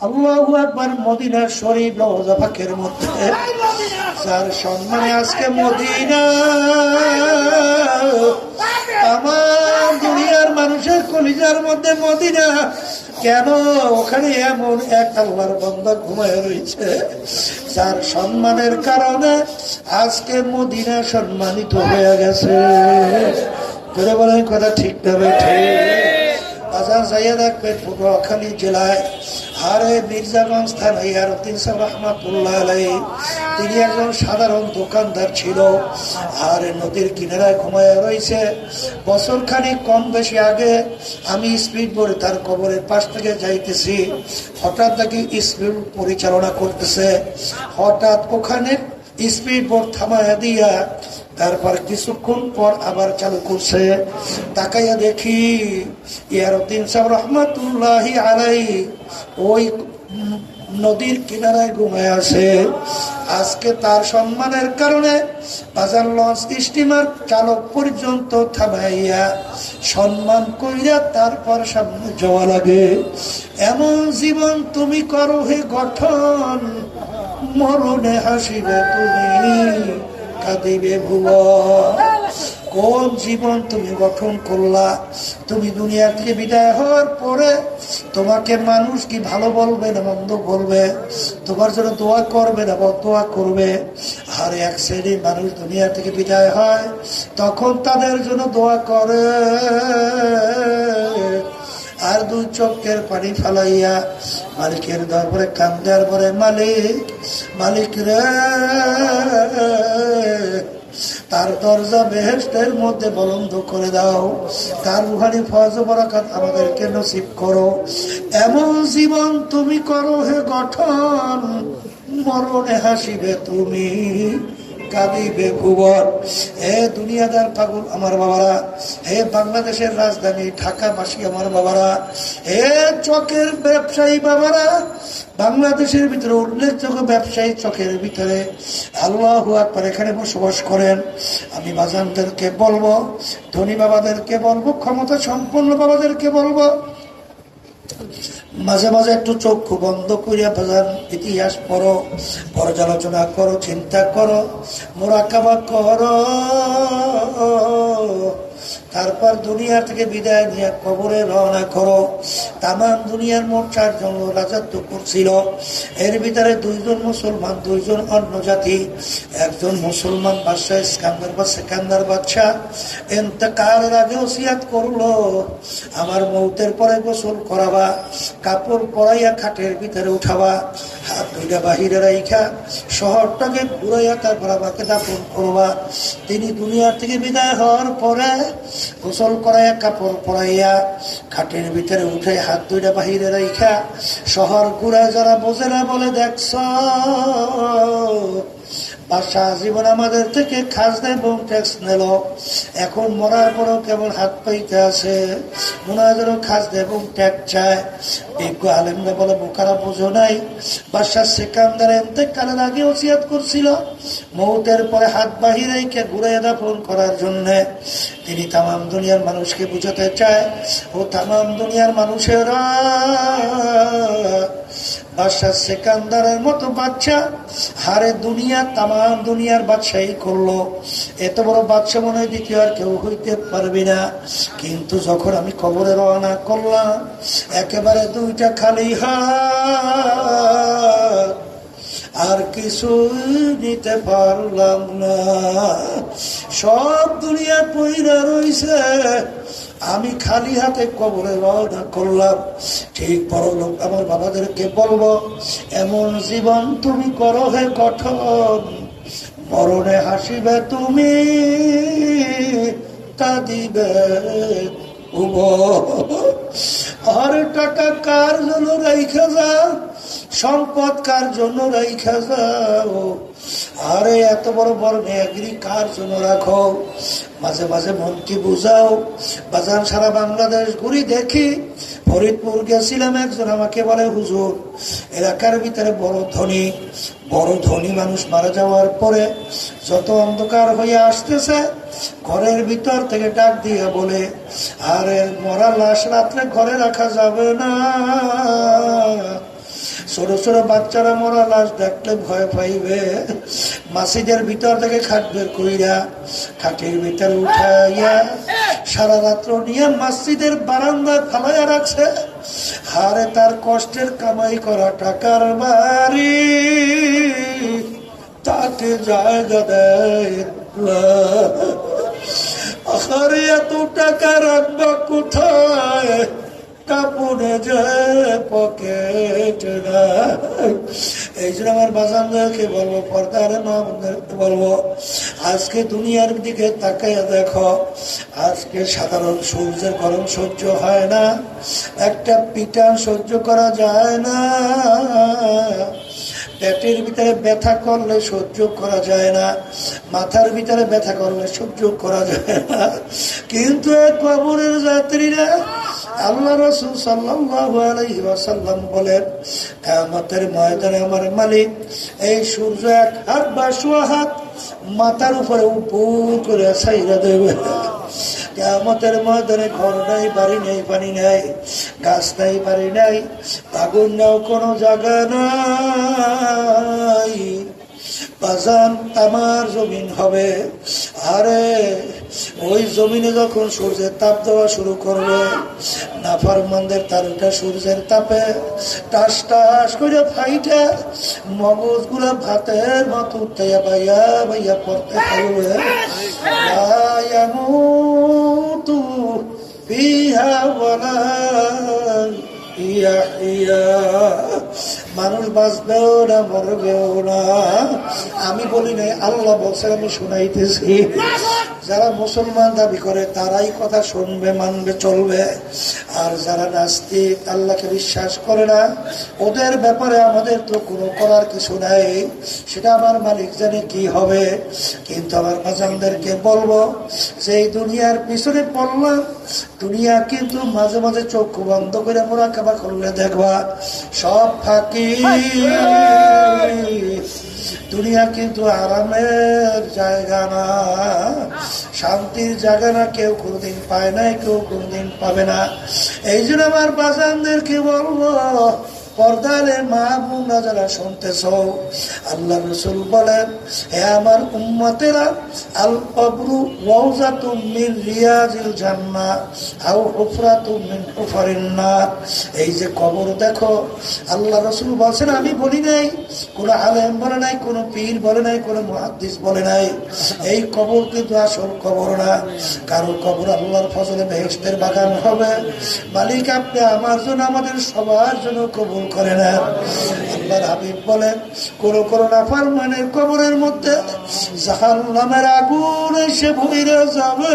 আল্লাহ একবার মদিনার শরীফ রওজা পাকের মধ্যে। যার সম্মানে আজকে মদিনা। আমার দুনিয়ার মানুষের কলিজার মধ্যে মদিনা। কেন? ওখানে এমন এক আল্লাহর বন্ধা ঘুমায় রয়েছে। যার সম্মানের কারণে আজকে মদিনা সম্মানিত হয়ে গেছে। করে বলেন কথা ঠিক ঠিক। বাজার যাইয়া দেখবেন পটুয়াখালী জেলায় আরে মির্জাগঞ্জ থানায় আর তিনশো রহমাতুল্লাহ আলাই তিনি একজন সাধারণ দোকানদার ছিল। আর নদীর কিনারায় ঘুমায় রয়েছে বছর খানিক কম বেশি আগে আমি স্পিড বোর্ডে তার কবরের পাশ থেকে যাইতেছি। হঠাৎ তাকে স্পিড পরিচালনা করতেছে। হঠাৎ ওখানে স্পিড বোর্ড থামায়া দিয়া তারপর কিছুক্ষণ পর আবার চালু করছে। তাকাইয়া দেখি ইয়ারুদ্দিন সাহেব রহমতুল্লাহ আলাই ওই নদীর কিনারায় ঘুমায় আছে। আজকে তার সম্মানের কারণে বাজার লঞ্চ স্টিমার চালক পর্যন্ত থামাইয়া সম্মান কইরা তারপর সামনে যাওয়া লাগে। এমন জীবন তুমি করো হে গঠন। মরণে হাসিবে তুমি, কাঁদিবে ভুব কোন জীবন তুমি গঠন করলা? তুমি দুনিয়া থেকে বিদায় হওয়ার পরে তোমাকে মানুষ কি ভালো বলবে না মন্দ বলবে? তোমার জন্য দোয়া করবে না দোয়া করবে? আর এক শ্রেণির মানুষ দুনিয়া থেকে বিদায় হয়, তখন তাদের জন্য দোয়া করে। দুই চোখের পানি ফালাইয়া মালিকের দরবারে কান্দার পরে, মালিক মালিক রে, তার দরজা বেহেস্তের মধ্যে বলন্দ করে দাও। তার রুহানি ফজ বরাকাত আমাদেরকে নসিব করো। এমন জীবন তুমি করো হে গঠন, মরণে হাসিবে তুমি। কাঁদিবে ভুবন। হে দুনিয়াদার পাগল আমার বাবারা, হে বাংলাদেশের রাজধানী ঢাকাবাসী আমার বাবারা, হে চকের ব্যবসায়ী বাবারা, বাংলাদেশের ভিতরে উল্লেখযোগ্য ব্যবসায়ী চকের ভিতরে, আল্লাহ আকবার, এখানে বসবাস করেন। আমি বাজানদেরকে বলব, ধনী বাবাদেরকে বলব ক্ষমতা সম্পন্ন বাবাদেরকে বলব মাঝে মাঝে একটু চক্ষু বন্ধ করিয়া বাজার ইতিহাস পড়ো, পর্যালোচনা করো, চিন্তা করো, মোরাকাবা করো। তারপর দুনিয়া থেকে বিদায় নিয়ে কবরে রওনা করো। তাম দুনিয়ার মোট চারজন রাজত্ব করছিল। এর ভিতরে দুইজন মুসলমান, দুইজন অন্য জাতি। একজন মুসলমান বাদশাহ ইস্কান্দার বা সেকান্দার বাদশাহ। এতেকালের আগে ওসিয়াত করল। আমার মৌতের পরে গোসল করাবা, কাপড় পরাইয়া খাটের ভিতরে উঠাবা, হাত দুইটা বাহিরে রাইখা, শহরটাকে ঘুরাইয়া তারপর আমাকে দাপন করবা। তিনি দুনিয়া থেকে বিদায় হওয়ার পরে গোসল করাইয়া, কাপড় পরাইয়া, খাটের ভিতরে উঠে হাত দুইটা বাহিরে রাইখা শহর কুড়া যারা বোঝে না বলে দেখছ। বাসা জীবন আমাদের থেকে খাজনা এবং ট্যাক্স নিল। এখন মরার পরও কেবল হাত পাইতে আছে। মনে হয় যেন খাজনা এবং ট্যাক্স চায়। বিজ্ঞ আলেমরা বলে, বোকারা বোঝো নাই। বাসার সেকান্দার এনতে কালের আগে ওসিয়াত করছিল। মৌতের পরে হাত বাহিরে কে ঘুরে দাপন করার জন্যে। তিনি তামাম দুনিয়ার মানুষকে বুঝাতে চায়। ও তামাম দুনিয়ার মানুষেরা বাদশাহ সেকান্দারের মতো বাচ্চা, হারে দুনিয়া, তামাম দুনিয়ার বাদশাহী করল। এত বড় বাচ্চা মনে হয় দ্বিতীয় আর কেউ হইতে পারবি না। কিন্তু যখন আমি কবরে রওনা করলাম, একেবারে দুইটা খালি হাত আর কিছু নিতে পারলাম না। সব দুনিয়া পইরা রইছে। আমি খালি হাতে কবরে রওনা করলাম। ঠিক বড় লোক আমার বাবাদেরকে বলব, এমন জীবন তুমি করো হে গঠন। মরণে হাসিবে তুমি, কাঁদিবে উব আর টাকা কার জন্য রেখে যা সম্পদ কার জন্য রেখে যাও? আরে, এত বড় বড় মেয়াগিরি কার জন্য রাখো? মাঝে মাঝে মনকে বুঝাও। বাজার সারা বাংলাদেশ ঘুরি দেখি। ফরিদপুর গেছিলাম একজন, আমাকে বলে, হুজুর, এলাকার ভিতরে বড় ধনী বড় ধনী মানুষ মারা যাওয়ার পরে যত অন্ধকার হয়ে আসতেছে, ঘরের ভিতর থেকে ডাক দিয়ে বলে, আরে মরা লাশ রাত্রে ঘরে রাখা যাবে না। ছোট ছোট বাচ্চারা মরা লাশ দেখলে ভয় পাইবে। মাসিদের ভিতর থেকে খাট বের কইরা খাটের ভিতরে উঠাইয়া সারা রাত্র নিয়ে মাসিদের বারান্দায় ফালাইয়া রাখছে। হারে তার কষ্টের কামাই করা টাকার বাড়ি। তাকে জায়গা দেয়। আরে এত টাকা রাখবা কোথায়? কাপড়ে যে পকেট এই জন্য আমার বাজানদেরকে বলব, পর্দার মামদেরকে বলব, আজকে দুনিয়ার দিকে তাকাইয়া দেখো, আজকে সাধারণ সূর্যের গরম সহ্য হয় না, একটা পিটান সহ্য করা যায় না। পেটের ভিতরে ব্যথা করলে সহ্য করা যায় না, মাথার ভিতরে ব্যথা করলে সহ্য করা যায় না। কিন্তু কবরের যাত্রীরা বলেন মালিক এই এক হাত হাত মাথার উপরে উপর করে সাইরা দেবে। কেমতের ময়দানে ঘর নাই, বাড়ি নেই, পানি নাই, গাছ নাই, বাড়ি নাই, আগুন নাও কোনো জায়গা নাই। বাজান আমার জমিন হবে। আরে ওই জমিনে যখন সূর্যের তাপ দেওয়া শুরু করবে, নাফারমানদের তারটা সূর্যের তাপে টাস টাস করে ফাইটে মগজগুলা ভাতের মতো উঠাইয়া বাইয়া বাইয়া পড়তে থাকবে। ইয়ামুতু ফিহা ওয়ালা ইয়াহিয়া। মানুষ বাঁচবেও না, মরবেও না। আমি বলি নাই, আল্লাহ বলছে আমি শুনাইতেছি। যারা মুসলমান দাবি করে তারাই কথা শুনবে মানবে চলবে। আর যারা নাস্তিক আল্লাহকে বিশ্বাস করে না ওদের ব্যাপারে আমাদের তো কোনো করার কিছু নাই। সেটা আমার মালিক জানে কি হবে। কিন্তু আমার বাজানদেরকে বলব যে এই দুনিয়ার পিছনে পড়লাম দুনিয়া কিন্তু মাঝে মাঝে চক্ষু বন্ধ করে মোরা কাবা করলে দেখবা সব ফাঁকি। দুনিয়া কিন্তু আরামের জায়গা না। শান্তির জায়গা না, কেউ কোনোদিন পায় নাই, কেউ কোনোদিন পাবে না। এই জন্য আমার বাজানদেরকে বলব পর্দালের মা আল্লাহ রসুল বলেন আমার কবরু এই যে কবর দেখো, আল্লাহ রসুল বলছেন, আমি বলি নাই, কোনো আলেম বলে নাই, কোনো পীর বলে নাই, কোনো মুহাদ্দিস বলে নাই। এই কবর কিন্তু আসল কবর না। কারও কবর আল্লাহর ফসলে বেহেস্তের বাগান হবে। মালিক আপনি, আমার জন্য, আমাদের সবার জন্য কবুল করে না আল্লাহর হাবিব বলেন, কোন কোন নাফার মানের কবরের মধ্যে জাহান নামের আগুন এসে ভুইরে যাবে।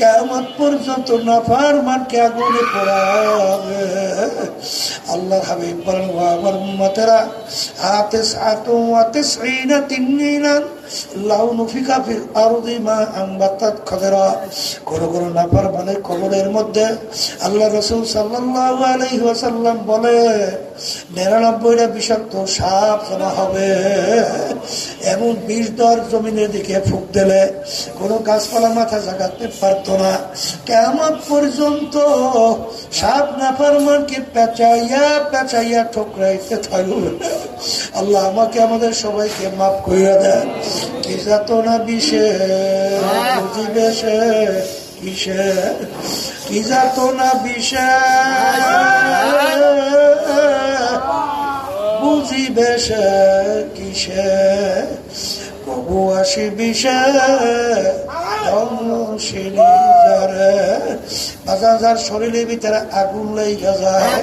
কেমন পর্যন্ত নাফার মানকে আগুনে পড়াবে। আল্লাহর হাবিব বলেন আমার আতেস আতু আতেস ইনা তিন্নিনান লাউ নুফিকা কবরের মধ্যে আল্লাহ রসুল সাল্লাহ আলাইহি ওয়াসাল্লাম বলে নিরানব্বইটা বিষাক্ত সাপ জমা হবে। এমন বিষ দর জমিনের দিকে ফুক দিলে কোনো গাছপালা মাথা জাগাতে পারতো না। কেমন পর্যন্ত সাপ নাফার মানকে পেঁচাইয়া পেঁচাইয়া ঠোকরাইতে থাকবে আল্লাহ আমাকে, আমাদের সবাইকে মাফ কইরা দেন। কি যাত না বিষে সে কিসে? কি যাত না বিষে? বুঝিবে সে কিসে? কবু আসি বিষে বাজার যার শরীরের ভিতরে আগুন লেগে যায়,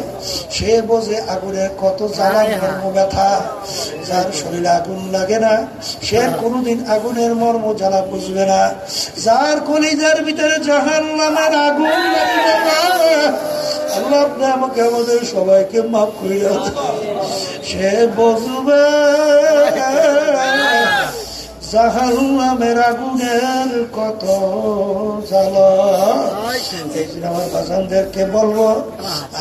সে বোঝে আগুনের কত জ্বালা মর্ম ব্যথা। যার শরীরে আগুন লাগে না, সে কোনোদিন আগুনের মর্ম জ্বালা বুঝবে না। যার কলিজার ভিতরে জাহান নামের আগুন লাগবে না আল্লাহ আপনি আমাকে আমাদের সবাইকে মাফ করে সে বুঝবে জাহান্নামের আগুনের কত জ্বালা? এই জন্য আমার বাজানদেরকে বলব,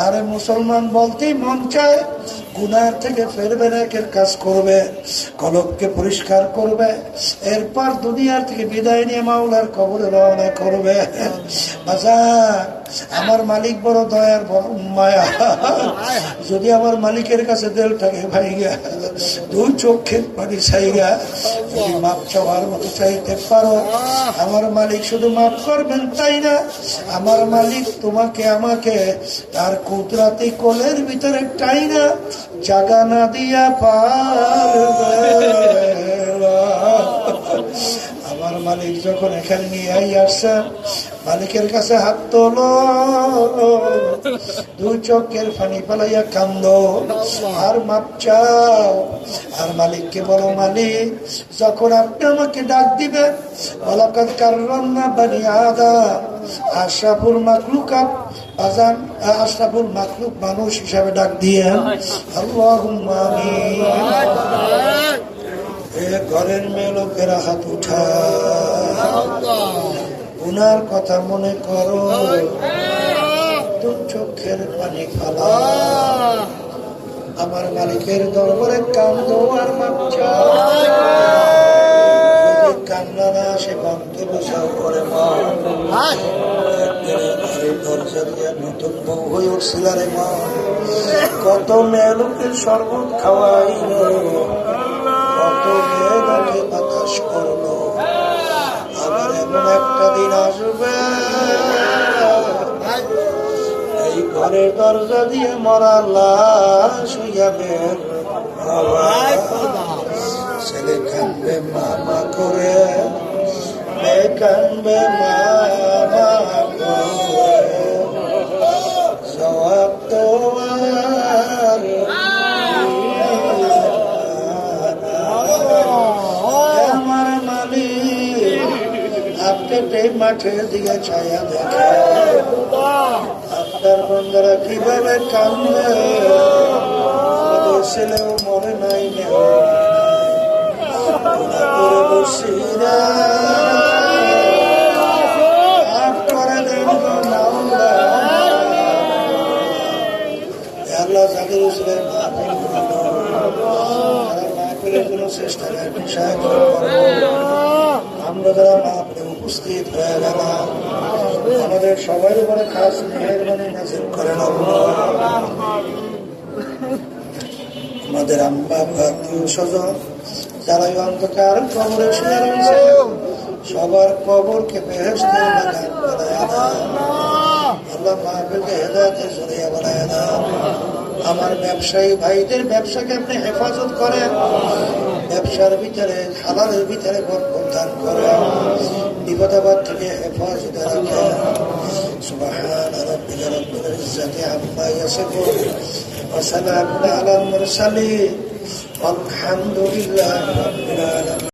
আরে মুসলমান বলতেই মন চায়, গুনার থেকে ফেরবে একের কাজ করবে কলককে পরিষ্কার করবে, এরপর দুনিয়ার থেকে বিদায় নিয়ে মাওলার কবরে রওনা করবে। আমার মালিক বড় দয়ার বড় মায়া যদি আমার মালিকের কাছে দেল থাকে ভাইগা, দুই চোখের পানি চাইগা যদি মাপ চাওয়ার মতো চাইতে পারো, আমার মালিক শুধু মাফ করবেন তাই না? আমার মালিক তোমাকে, আমাকে তার কুদরাতি কোলের ভিতরে টাই না জাগা না দিয়া পারবে। আমার মালিক যখন এখানে নিয়ে আই আসছে মালিকের কাছে হাত তোল। দুই চোখের ফানি পালাইয়া কান্দ। আর মাপ চাও। আর মালিককে বলো, মালিক, যখন আপনি আমাকে ডাক দিবেন বলাকাত কারণ না বানি আদা আশরাফুল মাকলুকাত আজান আশরাফুল মাকলুক মানুষ হিসাবে ডাক দিয়ে আল্লাহ ঘরের মেয়ে লোকেরা হাত উঠা উনার কথা মনে করো। চোখের পানি ফালা আমার মালিকের দরবারে কান্দ আর বাচ্চা কান্না না আসে বন্ধ বসাও করে মা। দরজা দিয়ে নতুন বউ হয়ে উঠছিল রে মা। কত মেয়ে লোকের শরবত খাওয়াইল কত মেয়ে এমন একটা দিন আসবে। এই ঘরের দরজা দিয়ে মরা লাশ হইয়া বের হবে। ছেলে কানবে মামা করে। মেয়ে কানবে মামা করে। জবাব তোমার আপনি এই মাঠের দিকে ছায়া দেখে আপনার বন্ধুরা কীভাবে কামবে ছেলেও মরে নাই বসিরা চেষ্টা করে সাহায্য। আমরা যারা মাহফিলে উপস্থিত হয়ে গেলাম, আমাদের সবার উপরে খাস মেহরবানি নাজিল করেন। আমাদের আম্মা আত্মীয় স্বজন যারা এই অন্ধকার কবরে শুয়ে রয়েছে, সবার কবরকে বেহেস্তের বাগান বানায়। আল্লাহ মাহফিলকে হেদায়তের জড়িয়ে বানায় দাও। আমার ব্যবসায়ী ভাইদের ব্যবসাকে আপনি হেফাজত করেন ব্যবসার ভিতরে হালালের ভিতরে বরকত দান করেন বিপদাবাদ থেকে হেফাজতে রাখেন سبحان ربك رب العزة عما يصفون وسلام على المرسلين والحمد لله رب العالمين